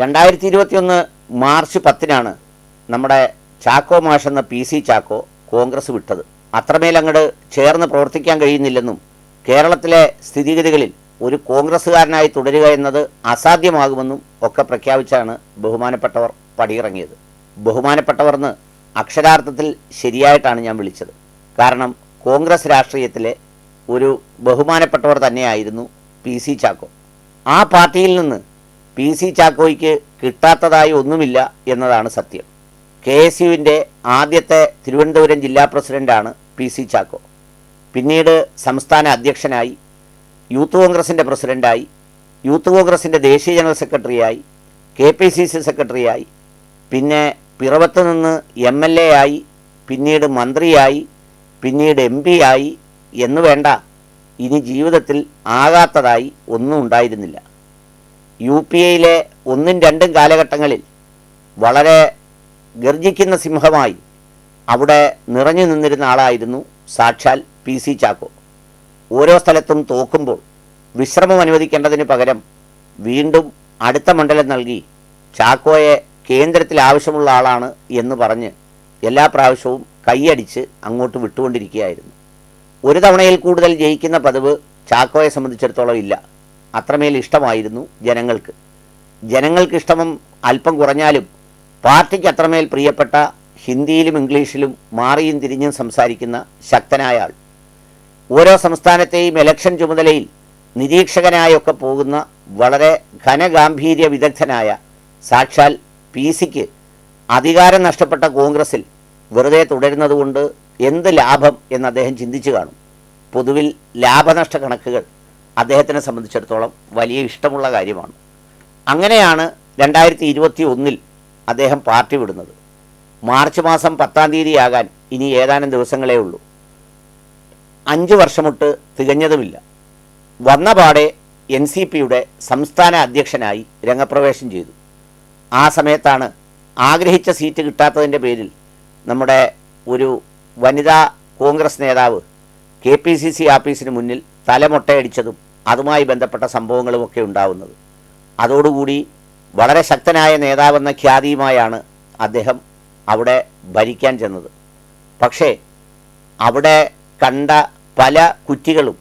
രണ്ടായിരത്തി ഇരുപത്തിയൊന്ന് മാർച്ച് പത്തിനാണ് നമ്മുടെ ചാക്കോ മാഷെന്ന പി സി ചാക്കോ കോൺഗ്രസ് വിട്ടത്. അത്രമേൽ അങ്ങോട്ട് ചേർന്ന് പ്രവർത്തിക്കാൻ കഴിയുന്നില്ലെന്നും കേരളത്തിലെ സ്ഥിതിഗതികളിൽ ഒരു കോൺഗ്രസ്സുകാരനായി തുടരുക എന്നത് അസാധ്യമാകുമെന്നും ഒക്കെ പ്രഖ്യാപിച്ചാണ് ബഹുമാനപ്പെട്ടവർ പടിയിറങ്ങിയത്. ബഹുമാനപ്പെട്ടവർന്ന് അക്ഷരാർത്ഥത്തിൽ ശരിയായിട്ടാണ് ഞാൻ വിളിച്ചത്. കാരണം കോൺഗ്രസ് രാഷ്ട്രീയത്തിലെ ഒരു ബഹുമാനപ്പെട്ടവർ തന്നെയായിരുന്നു പി സി ചാക്കോ. ആ പാർട്ടിയിൽ നിന്ന് പി സി ചാക്കോയ്ക്ക് കിട്ടാത്തതായി ഒന്നുമില്ല എന്നതാണ് സത്യം. കെ എസ് യുവിന്റെ ആദ്യത്തെ തിരുവനന്തപുരം ജില്ലാ പ്രസിഡന്റാണ് പി സി ചാക്കോ. പിന്നീട് സംസ്ഥാന അധ്യക്ഷനായി യൂത്ത് കോൺഗ്രസിന്റെ പ്രസിഡന്റായി യൂത്ത് കോൺഗ്രസിന്റെ ദേശീയ ജനറൽ സെക്രട്ടറിയായി കെ പി സി സി സെക്രട്ടറിയായി പിന്നെ പിറവത്ത് നിന്ന് എം എൽ എ ആയി പിന്നീട് മന്ത്രിയായി പിന്നീട് എം പി ആയി എന്ന് വേണ്ട ഇനി ജീവിതത്തിൽ ആകാത്തതായി ഒന്നും ഉണ്ടായിരുന്നില്ല. യു പി എയിലെ ഒന്നും രണ്ടും കാലഘട്ടങ്ങളിൽ വളരെ ഗർജിക്കുന്ന സിംഹമായി അവിടെ നിറഞ്ഞു നിന്നിരുന്ന ആളായിരുന്നു സാക്ഷാൽ പി സി ചാക്കോ. ഓരോ സ്ഥലത്തും തോക്കുമ്പോൾ വിശ്രമം അനുവദിക്കേണ്ടതിന് പകരം വീണ്ടും അടുത്ത മണ്ഡലം നൽകി ചാക്കോയെ കേന്ദ്രത്തിൽ ആവശ്യമുള്ള ആളാണ് എന്ന് പറഞ്ഞ് എല്ലാ പ്രാവശ്യവും കൈയടിച്ച് അങ്ങോട്ട് വിട്ടുകൊണ്ടിരിക്കുകയായിരുന്നു. ഒരു തവണയിൽ കൂടുതൽ ജയിക്കുന്ന പതിവ് ചാക്കോയെ സംബന്ധിച്ചിടത്തോളം ഇല്ല. അത്രമേൽ ഇഷ്ടമായിരുന്നു ജനങ്ങൾക്ക്. ജനങ്ങൾക്ക് ഇഷ്ടമം അല്പം കുറഞ്ഞാലും പാർട്ടിക്ക് അത്രമേൽ പ്രിയപ്പെട്ട ഹിന്ദിയിലും ഇംഗ്ലീഷിലും മാറിയും തിരിഞ്ഞും സംസാരിക്കുന്ന ശക്തനായ ആൾ. ഓരോ സംസ്ഥാനത്തെയും ഇലക്ഷൻ ചുമതലയിൽ നിരീക്ഷകനായൊക്കെ പോകുന്ന വളരെ ഘനഗാംഭീര്യ വിദഗ്ധനായ സാക്ഷാൽ പി സിക്ക് അധികാരം നഷ്ടപ്പെട്ട കോൺഗ്രസിൽ വെറുതെ തുടരുന്നതുകൊണ്ട് എന്ത് ലാഭം എന്ന് അദ്ദേഹം ചിന്തിച്ചു കാണും. പൊതുവിൽ ലാഭനഷ്ട കണക്കുകൾ അദ്ദേഹത്തിനെ സംബന്ധിച്ചിടത്തോളം വലിയ ഇഷ്ടമുള്ള കാര്യമാണ്. അങ്ങനെയാണ് രണ്ടായിരത്തി ഇരുപത്തി ഒന്നിൽ അദ്ദേഹം പാർട്ടി വിടുന്നത്. മാർച്ച് മാസം പത്താം തീയതിയാകാൻ ഇനി ഏതാനും ദിവസങ്ങളേ ഉള്ളൂ. അഞ്ച് വർഷമൊട്ട് തികഞ്ഞതുമില്ല. വന്ന പാടെ എൻ സി പിയുടെ സംസ്ഥാന അധ്യക്ഷനായി രംഗപ്രവേശം ചെയ്തു. ആ സമയത്താണ് ആഗ്രഹിച്ച സീറ്റ് കിട്ടാത്തതിന്റെ പേരിൽ നമ്മുടെ ഒരു വനിതാ കോൺഗ്രസ് നേതാവ് കെ പി സി സി ആഫീസിന് മുന്നിൽ തലമൊട്ടയടിച്ചതും അതുമായി ബന്ധപ്പെട്ട സംഭവങ്ങളുമൊക്കെ ഉണ്ടാവുന്നത്. അതോടുകൂടി വളരെ ശക്തനായ നേതാവെന്ന ഖ്യാതിയുമായാണ് അദ്ദേഹം അവിടെ ഭരിക്കാൻ ചെന്നത്. പക്ഷേ അവിടെ കണ്ട പല കുറ്റികളും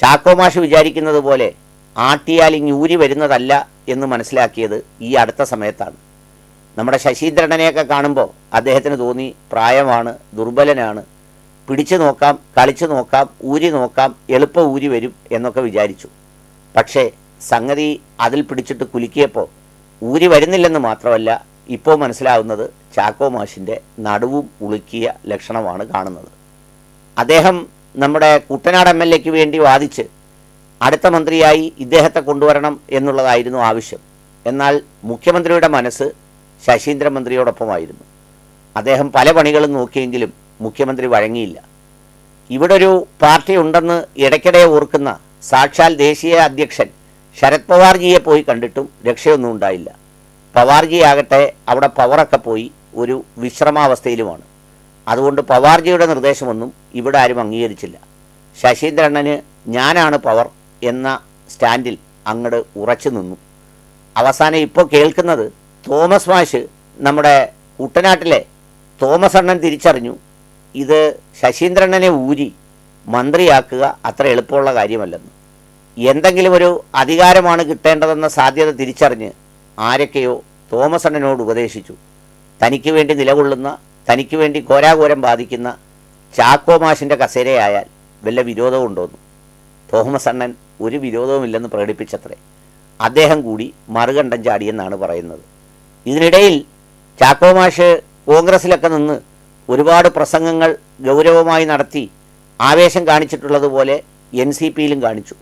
ചാക്കോമാഷ് വിചാരിക്കുന്നത് പോലെ ആട്ടിയാൽ ഇങ്ങൂരി വരുന്നതല്ല എന്ന് മനസ്സിലാക്കിയത് ഈ അടുത്ത സമയത്താണ്. നമ്മുടെ ശശീന്ദ്രനെയൊക്കെ കാണുമ്പോൾ അദ്ദേഹത്തിന് തോന്നി പ്രായമാണ് ദുർബലനാണ് പിടിച്ചു നോക്കാം കളിച്ചു നോക്കാം ഊരി നോക്കാം എളുപ്പം ഊരി വരും എന്നൊക്കെ വിചാരിച്ചു. പക്ഷേ സംഗതി അതിൽ പിടിച്ചിട്ട് കുലുക്കിയപ്പോൾ ഊരി വരുന്നില്ലെന്ന് മാത്രമല്ല ഇപ്പോൾ മനസ്സിലാവുന്നത് ചാക്കോ മാഷിന്റെ നടുവും ഉളുക്കിയ ലക്ഷണമാണ് കാണുന്നത്. അദ്ദേഹം നമ്മുടെ കുട്ടനാട് എം എൽ എക്ക് വേണ്ടി വാദിച്ച് അടുത്ത മന്ത്രിയായി ഇദ്ദേഹത്തെ കൊണ്ടുവരണം എന്നുള്ളതായിരുന്നു ആവശ്യം. എന്നാൽ മുഖ്യമന്ത്രിയുടെ മനസ്സ് ശശീന്ദ്രൻ മന്ത്രിയോടൊപ്പമായിരുന്നു അദ്ദേഹം പല പണികളും നോക്കിയെങ്കിലും മുഖ്യമന്ത്രി വഴങ്ങിയില്ല. ഇവിടെ ഒരു പാർട്ടി ഉണ്ടെന്ന് ഇടയ്ക്കിടെ ഓർക്കുന്ന സാക്ഷാൽ ദേശീയ അധ്യക്ഷൻ ശരത് പവാർജിയെ പോയി കണ്ടിട്ടും രക്ഷയൊന്നും ഉണ്ടായില്ല. പവാർജി ആകട്ടെ അവിടെ പവറൊക്കെ പോയി ഒരു വിശ്രമാവസ്ഥയിലുമാണ്. അതുകൊണ്ട് പവാർജിയുടെ നിർദ്ദേശമൊന്നും ഇവിടെ ആരും അംഗീകരിച്ചില്ല. ശശീന്ദ്രണ്ണന് ഞാനാണ് പവർ എന്ന സ്റ്റാൻഡിൽ അങ്ങട് ഉറച്ചു നിന്നു. അവസാനം ഇപ്പോൾ കേൾക്കുന്നത് തോമസ് മാഷ് നമ്മുടെ കുട്ടനാട്ടിലെ തോമസ് അണ്ണൻ തിരിച്ചറിഞ്ഞു. ഇത് ശശീന്ദ്രനെ ഊരി മന്ത്രിയാക്കുക അത്ര എളുപ്പമുള്ള കാര്യമല്ലെന്ന്. എന്തെങ്കിലും ഒരു അധികാരമാണ് കിട്ടേണ്ടതെന്ന സാധ്യത തിരിച്ചറിഞ്ഞ് ആരൊക്കെയോ തോമസ് അണ്ണനോട് ഉപദേശിച്ചു. തനിക്ക് വേണ്ടി നിലകൊള്ളുന്ന തനിക്ക് വേണ്ടി കോരാഘോരം ബാധിക്കുന്ന ചാക്കോ മാഷിന്റെ കസേരയായാൽ വല്ല വിരോധവും ഉണ്ടോന്ന്. തോമസ് അണ്ണൻ ഒരു വിരോധവുമില്ലെന്ന് പ്രകടിപ്പിച്ചത്രേ. അദ്ദേഹം കൂടി മറുകണ്ഠം ചാടിയെന്നാണ് പറയുന്നത്. ഇതിനിടയിൽ ചാക്കോമാഷ് കോൺഗ്രസിലൊക്കെ നിന്ന് ഒരുപാട് പ്രസംഗങ്ങൾ ഗൗരവമായി നടത്തി ആവേശം കാണിച്ചിട്ടുള്ളതുപോലെ എൻ സി പിയിലും കാണിച്ചു.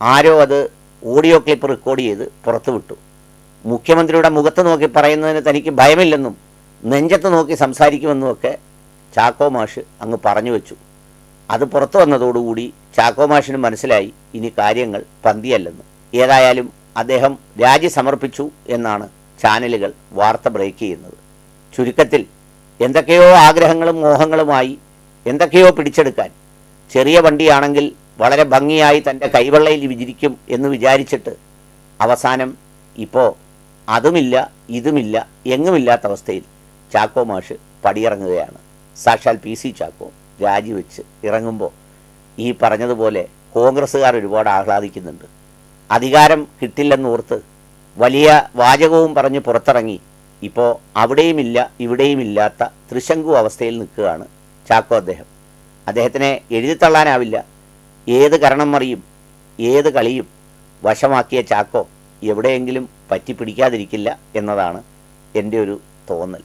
ആരോ അത് ഓഡിയോ ക്ലിപ്പ് റെക്കോർഡ് ചെയ്ത് പുറത്തുവിട്ടു. മുഖ്യമന്ത്രിയുടെ മുഖത്ത് നോക്കി പറയുന്നതിന് തനിക്ക് ഭയമില്ലെന്നും നെഞ്ചത്ത് നോക്കി സംസാരിക്കുമെന്നുമൊക്കെ ചാക്കോ മാഷ് അങ്ങ് പറഞ്ഞു വെച്ചു. അത് പുറത്തു വന്നതോടുകൂടി ചാക്കോ മാഷിന് മനസ്സിലായി ഇനി കാര്യങ്ങൾ പന്തിയല്ലെന്ന്. ഏതായാലും അദ്ദേഹം രാജി സമർപ്പിച്ചു എന്നാണ് ചാനലുകൾ വാർത്ത ബ്രേക്ക് ചെയ്യുന്നത്. ചുരുക്കത്തിൽ എന്തൊക്കെയോ ആഗ്രഹങ്ങളും മോഹങ്ങളുമായി എന്തൊക്കെയോ പിടിച്ചെടുക്കാൻ. ചെറിയ വണ്ടിയാണെങ്കിൽ വളരെ ഭംഗിയായി തന്റെ കൈവെള്ളയിൽ വിചരിക്കും എന്ന് വിചാരിച്ചിട്ട് അവസാനം ഇപ്പോൾ അതുമില്ല ഇതുമില്ല എങ്ങുമില്ലാത്ത അവസ്ഥയിൽ ചാക്കോ മാഷ് പടിയിറങ്ങുകയാണ്. സാക്ഷാൽ പി സി ചാക്കോ രാജിവെച്ച് ഇറങ്ങുമ്പോൾ ഈ പറഞ്ഞതുപോലെ കോൺഗ്രസ്സുകാർ ഒരുപാട് ആഹ്ലാദിക്കുന്നുണ്ട്. അധികാരം കിട്ടില്ലെന്നോർത്ത് വലിയ വാചകവും പറഞ്ഞ് പുറത്തിറങ്ങി ഇപ്പോൾ അവിടെയുമില്ല ഇവിടെയുമില്ലാത്ത ത്രിശങ്കു അവസ്ഥയിൽ നിൽക്കുകയാണ് ചാക്കോ അദ്ദേഹം. അദ്ദേഹത്തിനെ എഴുതിത്തള്ളാനാവില്ല ഏത് കരണം മറിയും ഏത് കളിയും വശമാക്കിയ ചാക്കോ എവിടെയെങ്കിലും പറ്റിപ്പിടിക്കാതിരിക്കില്ല എന്നതാണ് എന്റെ ഒരു തോന്നൽ.